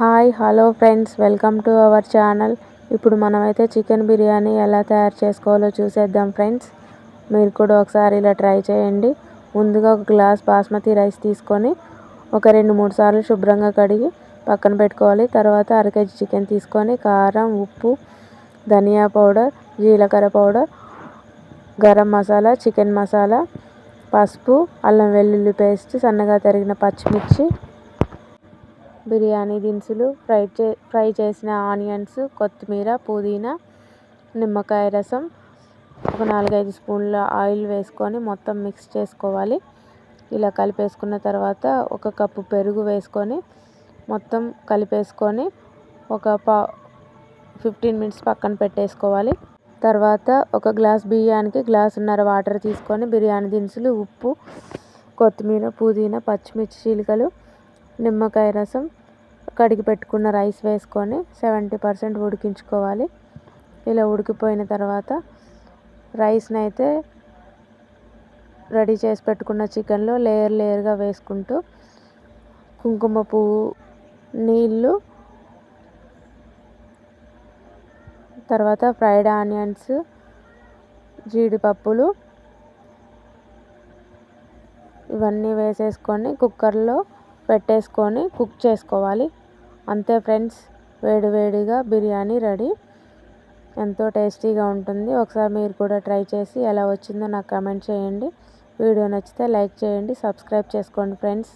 Hi hello friends welcome to our channel. ఇప్పుడు మనమైతే chicken biryani ఎలా తయారు చేసుకోవాలో చూసేద్దాం ఫ్రెండ్స్. మీరు కూడా ఒకసారి ఇలా ట్రై చేయండి. ముందుగా ఒక గ్లాస్ బాస్మతి రైస్ తీసుకొని ఒక రెండు మూడు సార్లు శుభ్రంగా కడిగి పక్కన పెట్టుకోవాలి. తర్వాత అర కేజీ చికెన్ తీసుకొని కారం ఉప్పు ధనియా పౌడర్ జీలకర్ర పౌడర్ గరం మసాలా చికెన్ మసాలా పసుపు అల్లం వెల్లుల్లి పేస్ట్ సన్నగా తరిగిన పచ్చిమిర్చి బిర్యానీ దినుసులు ఫ్రై చే ఫ్రై చేసిన ఆనియన్స్ కొత్తిమీర పుదీనా నిమ్మకాయ రసం ఒక నాలుగైదు స్పూన్ల ఆయిల్ వేసుకొని మొత్తం మిక్స్ చేసుకోవాలి. ఇలా కలిపేసుకున్న తర్వాత ఒక కప్పు పెరుగు వేసుకొని మొత్తం కలిపేసుకొని ఒక పా ఫిఫ్టీన్ మినిట్స్ పక్కన పెట్టేసుకోవాలి. తర్వాత ఒక గ్లాస్ బియ్యానికి గ్లాసున్నర వాటర్ తీసుకొని బిర్యానీ దినుసులు ఉప్పు కొత్తిమీర పుదీనా పచ్చిమిర్చి చీలికలు నిమ్మకాయ రసం కడిగి పెట్టుకున్న రైస్ వేసుకొని సెవెంటీ పర్సెంట్ ఉడికించుకోవాలి. ఇలా ఉడికిపోయిన తర్వాత రైస్ని అయితే రెడీ చేసి పెట్టుకున్న చికెన్లో లేయర్ లేయర్గా వేసుకుంటూ కుంకుమ పువ్వు నీళ్ళు తర్వాత ఫ్రైడ్ ఆనియన్స్ జీడిపప్పులు ఇవన్నీ వేసేసుకొని కుక్కర్లో పెట్టేసుకొని కుక్ చేసుకోవాలి. అంతే ఫ్రెండ్స్ వేడివేడిగా బిర్యానీ రెడీ. ఎంతో టేస్టీగా ఉంటుంది. ఒకసారి మీరు కూడా ట్రై చేసి ఎలా వచ్చిందో నాకు కమెంట్ చేయండి. వీడియో నచ్చితే లైక్ చేయండి సబ్స్క్రైబ్ చేసుకోండి ఫ్రెండ్స్.